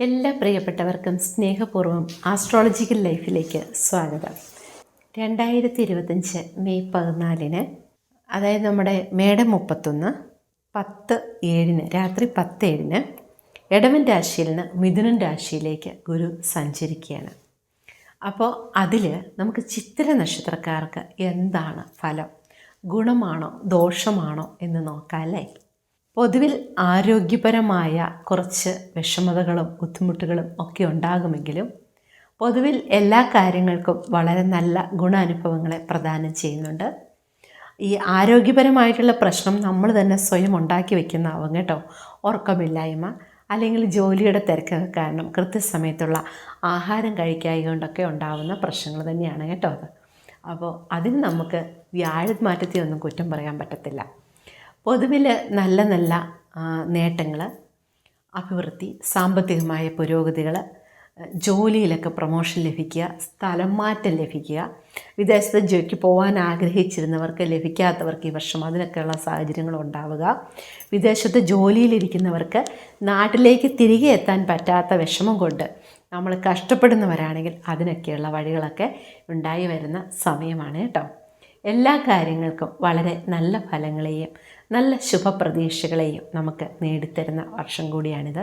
എല്ലാ പ്രിയപ്പെട്ടവർക്കും സ്നേഹപൂർവം ആസ്ട്രോളജിക്കൽ ലൈഫിലേക്ക് സ്വാഗതം. രണ്ടായിരത്തി ഇരുപത്തഞ്ച് മെയ് പതിനാലിന് അതായത് നമ്മുടെ മേടം മുപ്പത്തൊന്ന് പത്ത് ഏഴിന് രാത്രി പത്ത് ഏഴിന് ഇടവൻ രാശിയിൽ നിന്ന് മിഥുനൻ രാശിയിലേക്ക് ഗുരു സഞ്ചരിക്കുകയാണ്. അപ്പോൾ അതിൽ നമുക്ക് ചിത്ര നക്ഷത്രക്കാർക്ക് എന്താണ് ഫലം? ഗുണമാണോ? ദോഷമാണോ? എന്ന് നോക്കാം അല്ലേ? പൊതുവിൽ ആരോഗ്യപരമായ കുറച്ച് വിഷമതകളും ബുദ്ധിമുട്ടുകളും ഒക്കെ ഉണ്ടാകുമെങ്കിലും പൊതുവിൽ എല്ലാ കാര്യങ്ങൾക്കും വളരെ നല്ല ഗുണാനുഭവങ്ങളെ പ്രദാനം ചെയ്യുന്നുണ്ട്. ഈ ആരോഗ്യപരമായിട്ടുള്ള പ്രശ്നം നമ്മൾ തന്നെ സ്വയം ഉണ്ടാക്കി വെക്കുന്നതാവും കേട്ടോ. ഉറക്കമില്ലായ്മ അല്ലെങ്കിൽ ജോലിയുടെ തിരക്കൊക്കെ കാരണം കൃത്യസമയത്തുള്ള ആഹാരം കഴിക്കായി കൊണ്ടൊക്കെ ഉണ്ടാവുന്ന പ്രശ്നങ്ങൾ തന്നെയാണ് കേട്ടോ അത്. അപ്പോൾ അതിന് നമുക്ക് വ്യാഴമാറ്റത്തെ ഒന്നും കുറ്റം പറയാൻ പറ്റത്തില്ല. പൊതുവിൽ നല്ല നല്ല നേട്ടങ്ങൾ അഭിവൃദ്ധി സാമ്പത്തികമായ പുരോഗതികൾ ജോലിയിലൊക്കെ പ്രൊമോഷൻ ലഭിക്കുക സ്ഥലം മാറ്റം ലഭിക്കുക വിദേശത്ത് ജോലിക്ക് പോകാൻ ആഗ്രഹിച്ചിരുന്നവർക്ക് ലഭിക്കാത്തവർക്ക് ഈ വർഷം അതിനൊക്കെയുള്ള സാഹചര്യങ്ങൾ ഉണ്ടാവുക വിദേശത്ത് ജോലിയിലിരിക്കുന്നവർക്ക് നാട്ടിലേക്ക് തിരികെ എത്താൻ പറ്റാത്ത വിഷമം കൊണ്ട് നമ്മൾ കഷ്ടപ്പെടുന്നവരാണെങ്കിൽ അതിനൊക്കെയുള്ള വഴികളൊക്കെ ഉണ്ടായി വരുന്ന സമയമാണ് കേട്ടോ. എല്ലാ കാര്യങ്ങൾക്കും വളരെ നല്ല ഫലങ്ങളെയും നല്ല ശുഭപ്രതീക്ഷകളെയും നമുക്ക് നേടിത്തരുന്ന വർഷം കൂടിയാണിത്.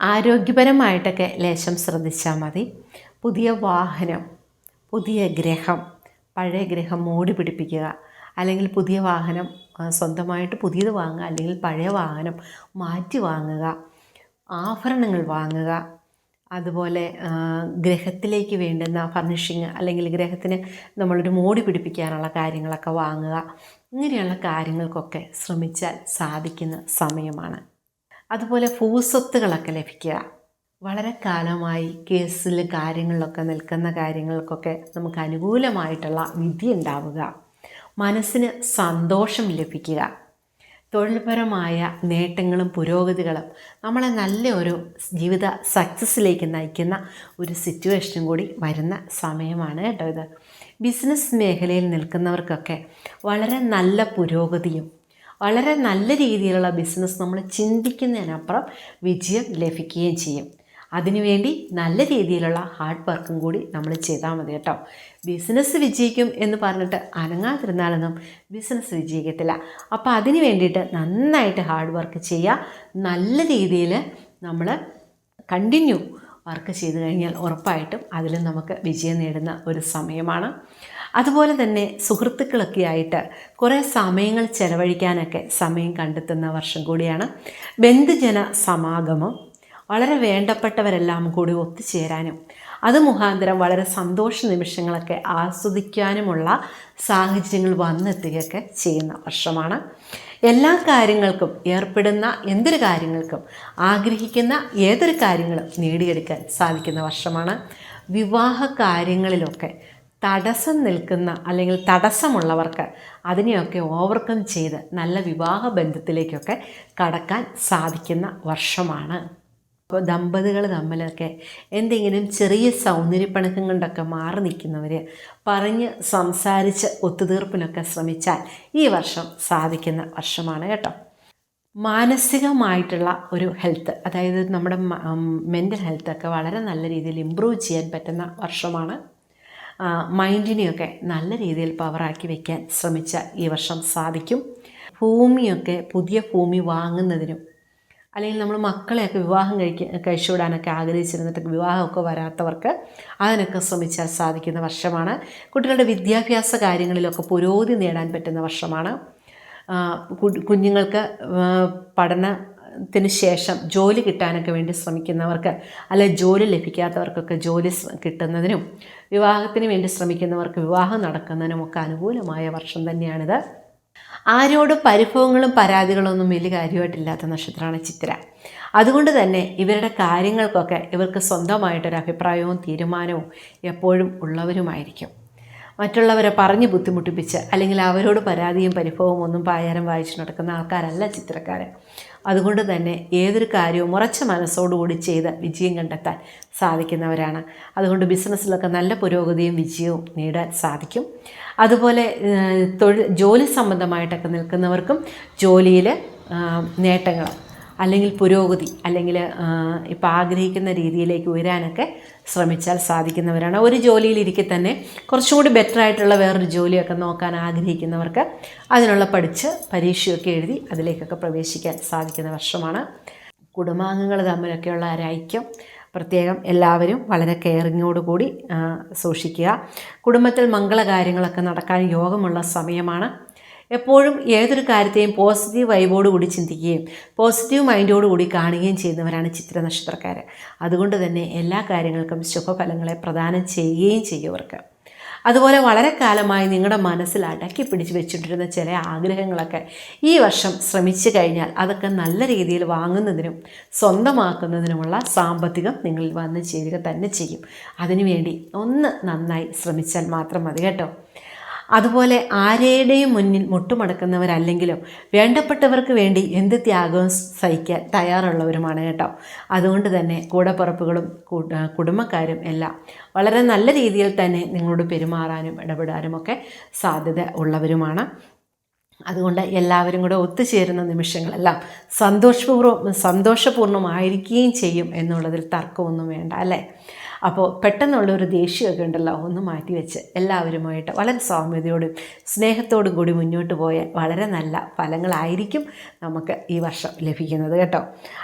ആരോഗ്യപരമായിട്ടൊക്കെ ലേശം ശ്രദ്ധിച്ചാൽ മതി. പുതിയ വാഹനം പുതിയ ഗ്രഹം പഴയ ഗ്രഹം മോടി പിടിപ്പിക്കുക അല്ലെങ്കിൽ പുതിയ വാഹനം സ്വന്തമായിട്ട് പുതിയത് വാങ്ങുക അല്ലെങ്കിൽ പഴയ വാഹനം മാറ്റി വാങ്ങുക ആഭരണങ്ങൾ വാങ്ങുക അതുപോലെ ഗ്രഹത്തിലേക്ക് വേണ്ടുന്ന ഫർണിഷിങ് അല്ലെങ്കിൽ ഗ്രഹത്തിന് നമ്മളൊരു മോടി പിടിപ്പിക്കാനുള്ള കാര്യങ്ങളൊക്കെ വാങ്ങുക ഇങ്ങനെയുള്ള കാര്യങ്ങൾക്കൊക്കെ ശ്രമിച്ചാൽ സാധിക്കുന്ന സമയമാണ്. അതുപോലെ ഭൂസ്വത്തുകളൊക്കെ ലഭിക്കുക. വളരെ കാലമായി കേസിൽ കാര്യങ്ങളിലൊക്കെ നിൽക്കുന്ന കാര്യങ്ങൾക്കൊക്കെ നമുക്ക് അനുകൂലമായിട്ടുള്ള വിധി ഉണ്ടാവുക. മനസ്സിന് സന്തോഷം ലഭിക്കുക. തൊഴിൽപരമായ നേട്ടങ്ങളും പുരോഗതികളും നമ്മളെ നല്ല ഒരു ജീവിത സക്സസ്സിലേക്ക് നയിക്കുന്ന ഒരു സിറ്റുവേഷനും കൂടി വരുന്ന സമയമാണ് കേട്ടോ ഇത്. ബിസിനസ് മേഖലയിൽ നിൽക്കുന്നവർക്കൊക്കെ വളരെ നല്ല പുരോഗതിയും വളരെ നല്ല രീതിയിലുള്ള ബിസിനസ് നമ്മൾ ചിന്തിക്കുന്നതിനപ്പുറം വിജയം ലഭിക്കുകയും ചെയ്യും. അതിനുവേണ്ടി നല്ല രീതിയിലുള്ള ഹാർഡ് വർക്കും കൂടി നമ്മൾ ചെയ്താൽ മതി കേട്ടോ. ബിസിനസ് വിജയിക്കും എന്ന് പറഞ്ഞിട്ട് അനങ്ങാതിരുന്നാലൊന്നും ബിസിനസ് വിജയിക്കത്തില്ല. അപ്പോൾ അതിന് വേണ്ടിയിട്ട് നന്നായിട്ട് ഹാർഡ് വർക്ക് ചെയ്യുക നല്ല രീതിയിൽ നമ്മൾ കണ്ടിന്യൂ വർക്ക് ചെയ്തു കഴിഞ്ഞാൽ ഉറപ്പായിട്ടും അതിൽ നമുക്ക് വിജയം നേടുന്ന ഒരു സമയമാണ്. അതുപോലെ തന്നെ സുഹൃത്തുക്കളൊക്കെ ആയിട്ട് കുറേ സമയങ്ങൾ ചെലവഴിക്കാനൊക്കെ സമയം കണ്ടെത്തുന്ന വർഷം കൂടിയാണ്. ബന്ധുജന സമാഗമം വളരെ വേണ്ടപ്പെട്ടവരെല്ലാം കൂടി ഒത്തുചേരാനും അത് മുഖാന്തരം വളരെ സന്തോഷ നിമിഷങ്ങളൊക്കെ ആസ്വദിക്കാനുമുള്ള സാഹചര്യങ്ങൾ വന്നെത്തുകയൊക്കെ ചെയ്യുന്ന വർഷമാണ്. എല്ലാ കാര്യങ്ങൾക്കും ഏർപ്പെടുന്ന എന്തൊരു കാര്യങ്ങൾക്കും ആഗ്രഹിക്കുന്ന ഏതൊരു കാര്യങ്ങളും നേടിയെടുക്കാൻ സാധിക്കുന്ന വർഷമാണ്. വിവാഹ കാര്യങ്ങളിലൊക്കെ തടസ്സം നിൽക്കുന്ന അല്ലെങ്കിൽ തടസ്സമുള്ളവർക്ക് അതിനെയൊക്കെ ഓവർകം ചെയ്ത് നല്ല വിവാഹ ബന്ധത്തിലേക്കൊക്കെ കടക്കാൻ സാധിക്കുന്ന വർഷമാണ്. അപ്പോൾ ദമ്പതികൾ തമ്മിലൊക്കെ എന്തെങ്കിലും ചെറിയ സൗന്ദര്യപ്പണക്കം കൊണ്ടൊക്കെ മാറി നിൽക്കുന്നവർ പറഞ്ഞ് സംസാരിച്ച് ഒത്തുതീർപ്പിനൊക്കെ ശ്രമിച്ചാൽ ഈ വർഷം സാധിക്കുന്ന വർഷമാണ് കേട്ടോ. മാനസികമായിട്ടുള്ള ഒരു ഹെൽത്ത് അതായത് നമ്മുടെ മെന്റൽ ഹെൽത്തൊക്കെ വളരെ നല്ല രീതിയിൽ ഇമ്പ്രൂവ് ചെയ്യാൻ പറ്റുന്ന വർഷമാണ്. മൈൻഡിനെയൊക്കെ നല്ല രീതിയിൽ പവറാക്കി വയ്ക്കാൻ ശ്രമിച്ച ഈ വർഷം സാധിക്കും. ഭൂമിയൊക്കെ പുതിയ ഭൂമി വാങ്ങുന്നതിനും അല്ലെങ്കിൽ നമ്മൾ മക്കളെയൊക്കെ വിവാഹം കഴിക്ക കഴിച്ചു വിടാനൊക്കെ ആഗ്രഹിച്ചിരുന്നിട്ട് വിവാഹമൊക്കെ വരാത്തവർക്ക് അതിനൊക്കെ ശ്രമിച്ചാൽ സാധിക്കുന്ന വർഷമാണ്. കുട്ടികളുടെ വിദ്യാഭ്യാസ കാര്യങ്ങളിലൊക്കെ പുരോഗതി നേടാൻ പറ്റുന്ന വർഷമാണ്. കുഞ്ഞുങ്ങൾക്ക് പഠന ത്തിന് ശേഷം ജോലി കിട്ടാനൊക്കെ വേണ്ടി ശ്രമിക്കുന്നവർക്ക് അല്ലെ ജോലി ലഭിക്കാത്തവർക്കൊക്കെ ജോലി കിട്ടുന്നതിനും വിവാഹത്തിന് വേണ്ടി ശ്രമിക്കുന്നവർക്ക് വിവാഹം നടക്കുന്നതിനുമൊക്കെ അനുകൂലമായ വർഷം തന്നെയാണിത്. ആരോടും പരിഭവങ്ങളും പരാതികളൊന്നും വലിയ കാര്യമായിട്ടില്ലാത്ത നക്ഷത്രമാണ് ചിത്ര. അതുകൊണ്ട് തന്നെ ഇവരുടെ കാര്യങ്ങൾക്കൊക്കെ ഇവർക്ക് സ്വന്തമായിട്ടൊരു അഭിപ്രായവും തീരുമാനവും എപ്പോഴും ഉള്ളവരുമായിരിക്കും. മറ്റുള്ളവരെ പറഞ്ഞ് ബുദ്ധിമുട്ടിപ്പിച്ച് അല്ലെങ്കിൽ അവരോട് പരാതിയും പരിഭവവും ഒന്നും പായാരം വായിച്ചു നടക്കുന്ന ആൾക്കാരല്ല ചിത്രക്കാർ അതുകൊണ്ട് തന്നെ ഏതൊരു കാര്യവും ഉറച്ച മനസ്സോടുകൂടി ചെയ്ത് വിജയം കണ്ടെത്താൻ സാധിക്കുന്നവരാണ്. അതുകൊണ്ട് ബിസിനസ്സിലൊക്കെ നല്ല പുരോഗതിയും വിജയവും നേടാൻ സാധിക്കും. അതുപോലെ തൊഴിൽ ജോലി സംബന്ധമായിട്ടൊക്കെ നിൽക്കുന്നവർക്കും ജോലിയിൽ നേട്ടങ്ങൾ അല്ലെങ്കിൽ പുരോഗതി അല്ലെങ്കിൽ ഇപ്പോൾ ആഗ്രഹിക്കുന്ന രീതിയിലേക്ക് ഉയരാനൊക്കെ ശ്രമിച്ചാൽ സാധിക്കുന്നവരാണ്. ഒരു ജോലിയിലിരിക്കെ തന്നെ കുറച്ചുകൂടി ബെറ്റർ ആയിട്ടുള്ള വേറൊരു ജോലിയൊക്കെ നോക്കാൻ ആഗ്രഹിക്കുന്നവർക്ക് അതിനുള്ള പഠിച്ച് പരീക്ഷയൊക്കെ എഴുതി അതിലേക്കൊക്കെ പ്രവേശിക്കാൻ സാധിക്കുന്ന വർഷമാണ്. കുടുംബാംഗങ്ങൾ തമ്മിലൊക്കെയുള്ള ഒരൈക്യം പ്രത്യേകം എല്ലാവരും വളരെ കെയറിങ്ങോടുകൂടി കൂടി സൂക്ഷിക്കുക. കുടുംബത്തിൽ മംഗളകാര്യങ്ങളൊക്കെ നടക്കാൻ യോഗമുള്ള സമയമാണ്. എപ്പോഴും ഏതൊരു കാര്യത്തെയും പോസിറ്റീവ് വൈബോട് കൂടി ചിന്തിക്കുകയും പോസിറ്റീവ് മൈൻഡോട് കൂടി കാണുകയും ചെയ്യുന്നവരാണ് ചിത്ര നക്ഷത്രക്കാർ അതുകൊണ്ട് തന്നെ എല്ലാ കാര്യങ്ങൾക്കും ശുഭഫലങ്ങളെ പ്രദാനം ചെയ്യുകയും ചെയ്യുവർക്ക്. അതുപോലെ വളരെ കാലമായി നിങ്ങളുടെ മനസ്സിൽ അടക്കി പിടിച്ച് വെച്ചിട്ടിരുന്ന ചില ആഗ്രഹങ്ങളൊക്കെ ഈ വർഷം ശ്രമിച്ചു കഴിഞ്ഞാൽ അതൊക്കെ നല്ല രീതിയിൽ വാങ്ങുന്നതിനും സ്വന്തമാക്കുന്നതിനുമുള്ള സാമ്പത്തികം നിങ്ങളിൽ വന്ന് ചേരുക തന്നെ ചെയ്യും. അതിനുവേണ്ടി ഒന്ന് നന്നായി ശ്രമിച്ചാൽ മാത്രം മതി കേട്ടോ. അതുപോലെ ആരുടെയും മുന്നിൽ മുട്ടുമടക്കുന്നവരല്ലെങ്കിലും വേണ്ടപ്പെട്ടവർക്ക് വേണ്ടി എന്ത് ത്യാഗവും സഹിക്കാൻ തയ്യാറുള്ളവരുമാണ് കേട്ടോ. അതുകൊണ്ട് തന്നെ കൂടപ്പുറപ്പുകളും കുടുംബക്കാരും എല്ലാം വളരെ നല്ല രീതിയിൽ തന്നെ നിങ്ങളോട് പെരുമാറാനും ഇടപെടാനും ഒക്കെ സാധ്യത ഉള്ളവരുമാണ്. അതുകൊണ്ട് എല്ലാവരും കൂടെ ഒത്തുചേരുന്ന നിമിഷങ്ങളെല്ലാം സന്തോഷപൂർവം സന്തോഷപൂർണമായിരിക്കുകയും ചെയ്യും എന്നുള്ളതിൽ തർക്കമൊന്നും വേണ്ട അല്ലേ? അപ്പോൾ പെട്ടെന്നുള്ള ഒരു ദേഷ്യമൊക്കെ ഉണ്ടല്ലോ ഒന്ന് മാറ്റിവെച്ച് എല്ലാവരുമായിട്ട് വളരെ സൗമ്യതയോടും സ്നേഹത്തോടും കൂടി മുന്നോട്ട് പോയാൽ വളരെ നല്ല ഫലങ്ങളായിരിക്കും നമുക്ക് ഈ വർഷം ലഭിക്കുന്നത് കേട്ടോ.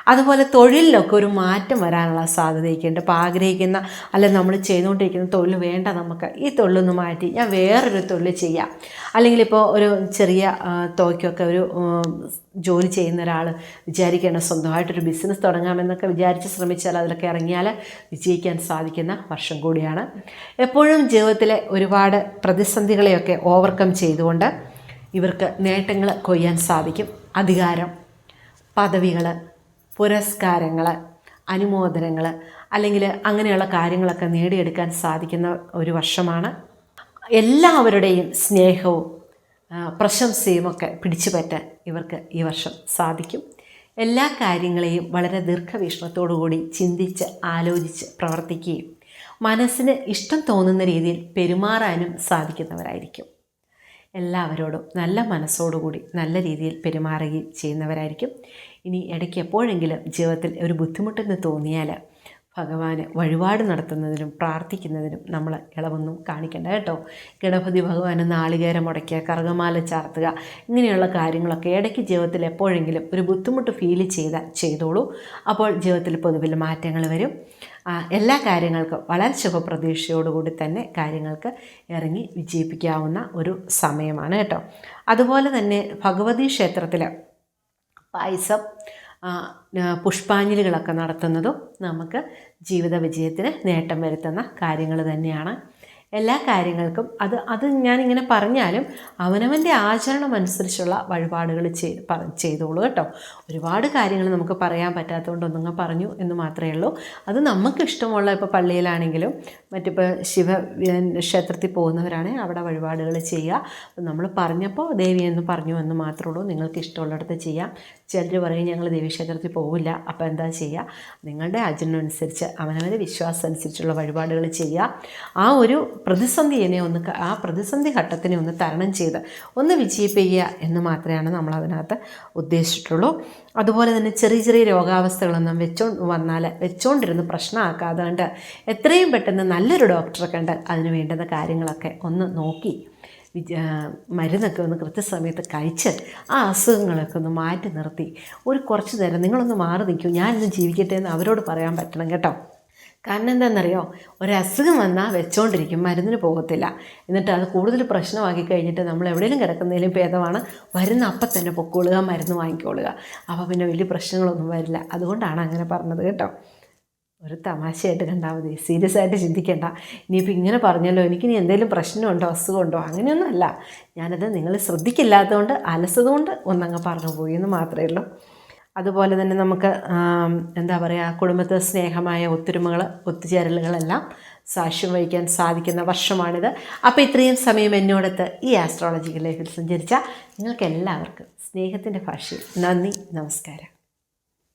അതുപോലെ തൊഴിലിലൊക്കെ ഒരു മാറ്റം വരാനുള്ള സാധ്യതയൊക്കെ ഉണ്ട് അപ്പോൾ ആഗ്രഹിക്കുന്ന അല്ലെ നമ്മൾ ചെയ്തുകൊണ്ടിരിക്കുന്ന തൊഴിൽ വേണ്ട നമുക്ക് ഈ തൊഴിലൊന്ന് മാറ്റി ഞാൻ വേറൊരു തൊഴിൽ ചെയ്യാം. അല്ലെങ്കിൽ ഇപ്പോൾ ഒരു ചെറിയ തോക്കൊക്കെ ഒരു ജോലി ചെയ്യുന്ന ഒരാൾ വിചാരിക്കണം സ്വന്തമായിട്ടൊരു ബിസിനസ് തുടങ്ങാമെന്നൊക്കെ വിചാരിച്ച് ശ്രമിച്ചാൽ അതിലൊക്കെ ഇറങ്ങിയാൽ വിജയിക്കാൻ സാധിക്കുന്ന വർഷം കൂടിയാണ്. എപ്പോഴും ജീവിതത്തിലെ ഒരുപാട് പ്രതിസന്ധികളെയൊക്കെ ഓവർകം ചെയ്തുകൊണ്ട് ഇവർക്ക് നേട്ടങ്ങൾ കൊയ്യാൻ സാധിക്കും. അധികാരം പദവികൾ പുരസ്കാരങ്ങൾ അനുമോദനങ്ങൾ അല്ലെങ്കിൽ അങ്ങനെയുള്ള കാര്യങ്ങളൊക്കെ നേടിയെടുക്കാൻ സാധിക്കുന്ന ഒരു വർഷമാണ്. എല്ലാവരുടെയും സ്നേഹവും പ്രശംസയും ഒക്കെ പിടിച്ചു ഇവർക്ക് ഈ വർഷം സാധിക്കും. എല്ലാ കാര്യങ്ങളെയും വളരെ ദീർഘവീക്ഷണത്തോടുകൂടി ചിന്തിച്ച് ആലോചിച്ച് പ്രവർത്തിക്കുകയും മനസ്സിന് ഇഷ്ടം തോന്നുന്ന രീതിയിൽ പെരുമാറാനും സാധിക്കുന്നവരായിരിക്കും. എല്ലാവരോടും നല്ല മനസ്സോടുകൂടി നല്ല രീതിയിൽ പെരുമാറുകയും ചെയ്യുന്നവരായിരിക്കും. ഇനി ഇടയ്ക്ക് എപ്പോഴെങ്കിലും ജീവിതത്തിൽ ഒരു ബുദ്ധിമുട്ടെന്ന് തോന്നിയാൽ ഭഗവാന് വഴിപാട് നടത്തുന്നതിനും പ്രാർത്ഥിക്കുന്നതിനും നമ്മൾ ഇളവൊന്നും കാണിക്കേണ്ട കേട്ടോ. ഗണപതി ഭഗവാന് നാളികേരം മുടക്കുക കറുകമാല ചാർത്തുക ഇങ്ങനെയുള്ള കാര്യങ്ങളൊക്കെ ഇടയ്ക്ക് ജീവിതത്തിൽ എപ്പോഴെങ്കിലും ഒരു ബുദ്ധിമുട്ട് ഫീൽ ചെയ്താൽ ചെയ്തോളൂ. അപ്പോൾ ജീവിതത്തിൽ പൊതുവിൽ മാറ്റങ്ങൾ വരും. എല്ലാ കാര്യങ്ങൾക്കും വളരെ ശുഭപ്രതീക്ഷയോടുകൂടി തന്നെ കാര്യങ്ങൾക്ക് ഇറങ്ങി വിജയിപ്പിക്കാവുന്ന ഒരു സമയമാണ് കേട്ടോ. അതുപോലെ തന്നെ ഭഗവതി ക്ഷേത്രത്തിൽ പായസം പുഷ്പാഞ്ജലികളൊക്കെ നടത്തുന്നതും നമുക്ക് ജീവിത വിജയത്തിന് നേട്ടം വരുത്തുന്ന കാര്യങ്ങൾ തന്നെയാണ്. എല്ലാ കാര്യങ്ങൾക്കും അത് അത് ഞാനിങ്ങനെ പറഞ്ഞാലും അവനവന്റെ ആചരണം അനുസരിച്ചുള്ള വഴിപാടുകൾ ചെയ് പ- ചെയ്തോളൂ കേട്ടോ. ഒരുപാട് കാര്യങ്ങൾ നമുക്ക് പറയാൻ പറ്റാത്തതുകൊണ്ട് ഒന്നുങ്ങ പറഞ്ഞു എന്ന് മാത്രമേ ഉള്ളൂ. അത് നമുക്ക് ഇഷ്ടമുള്ള ഇപ്പോൾ പള്ളിയിലാണെങ്കിലും മറ്റിപ്പോൾ ശിവ ക്ഷേത്രത്തിൽ പോകുന്നവരാണെങ്കിൽ അവിടെ വഴിപാടുകൾ ചെയ്യുക. നമ്മൾ പറഞ്ഞപ്പോൾ ദേവി എന്ന് പറഞ്ഞു എന്ന് മാത്രമേ ഉള്ളൂ. നിങ്ങൾക്ക് ഇഷ്ടമുള്ളിടത്ത് ചെയ്യാം. ചിലർ പറയും ഞങ്ങൾ ദേവീക്ഷേത്രത്തിൽ പോവില്ല. അപ്പോൾ എന്താ ചെയ്യുക? നിങ്ങളുടെ അനുസരിച്ച് അവനവന്റെ വിശ്വാസം അനുസരിച്ചുള്ള വഴിപാടുകൾ ചെയ്യുക. ആ ഒരു പ്രതിസന്ധിയെ ഒന്ന് ആ പ്രതിസന്ധി ഘട്ടത്തിനെ ഒന്ന് തരണം ചെയ്ത് ഒന്ന് വിജയിപ്പിക്കുക എന്ന് മാത്രമാണ് നമ്മൾ അതിനകത്ത് ഉദ്ദേശിച്ചിട്ടുള്ളൂ. അതുപോലെ തന്നെ ചെറിയ ചെറിയ രോഗാവസ്ഥകളൊന്നും വെച്ചോ വന്നാൽ വെച്ചോണ്ടിരുന്ന് പ്രശ്നമാക്കാതെ കണ്ട് എത്രയും പെട്ടെന്ന് നല്ലൊരു ഡോക്ടറെ കണ്ട് അതിന് വേണ്ടുന്ന കാര്യങ്ങളൊക്കെ ഒന്ന് നോക്കി മരുന്നൊക്കെ ഒന്ന് കൃത്യസമയത്ത് കഴിച്ച് ആ അസുഖങ്ങളൊക്കെ ഒന്ന് മാറ്റി നിർത്തി. ഒരു കുറച്ച് നേരം നിങ്ങളൊന്ന് മാറി നിൽക്കൂ. ഞാനിന്ന് ജീവിക്കട്ടെ എന്ന് അവരോട് പറയാൻ പറ്റണം കേട്ടോ. കാരണം എന്താണെന്നറിയോ ഒരസുഖം വന്നാൽ വെച്ചോണ്ടിരിക്കും മരുന്നിന് പോകത്തില്ല. എന്നിട്ട് അത് കൂടുതൽ പ്രശ്നമാക്കി കഴിഞ്ഞിട്ട് നമ്മൾ എവിടെയെങ്കിലും കിടക്കുന്നതിലും ഭേദമാണ് വരുന്ന അപ്പം തന്നെ പൊക്കോളുക മരുന്ന് വാങ്ങിക്കോളുക. അപ്പോൾ പിന്നെ വലിയ പ്രശ്നങ്ങളൊന്നും വരില്ല. അതുകൊണ്ടാണ് അങ്ങനെ പറഞ്ഞത് കേട്ടോ. ഒരു തമാശയായിട്ട് കണ്ടാൽ മതി സീരിയസ് ആയിട്ട് ചിന്തിക്കേണ്ട. ഇനിയിപ്പോൾ ഇങ്ങനെ പറഞ്ഞല്ലോ എനിക്കിനി എന്തെങ്കിലും പ്രശ്നമുണ്ടോ അസുഖമുണ്ടോ? അങ്ങനെയൊന്നുമല്ല. ഞാനത് നിങ്ങൾ ശ്രദ്ധിക്കില്ലാത്തതുകൊണ്ട് അലസതുകൊണ്ട് ഒന്നങ്ങ് പറഞ്ഞു പോയി എന്ന് മാത്രമേ ഉള്ളൂ. അതുപോലെ തന്നെ നമുക്ക് എന്താ പറയുക കുടുംബത്തെ സ്നേഹമായ ഒത്തൊരുമകൾ ഒത്തുചേരലുകളെല്ലാം സാക്ഷ്യം വഹിക്കാൻ സാധിക്കുന്ന വർഷമാണിത്. അപ്പോൾ ഇത്രയും സമയം എന്നോടത്ത് ഈ ആസ്ട്രോളജിക്കൽ ലൈഫിൽ സഞ്ചരിച്ച നിങ്ങൾക്ക് എല്ലാവർക്കും സ്നേഹത്തിന്റെ ഭാഷയിൽ നന്ദി നമസ്കാരം.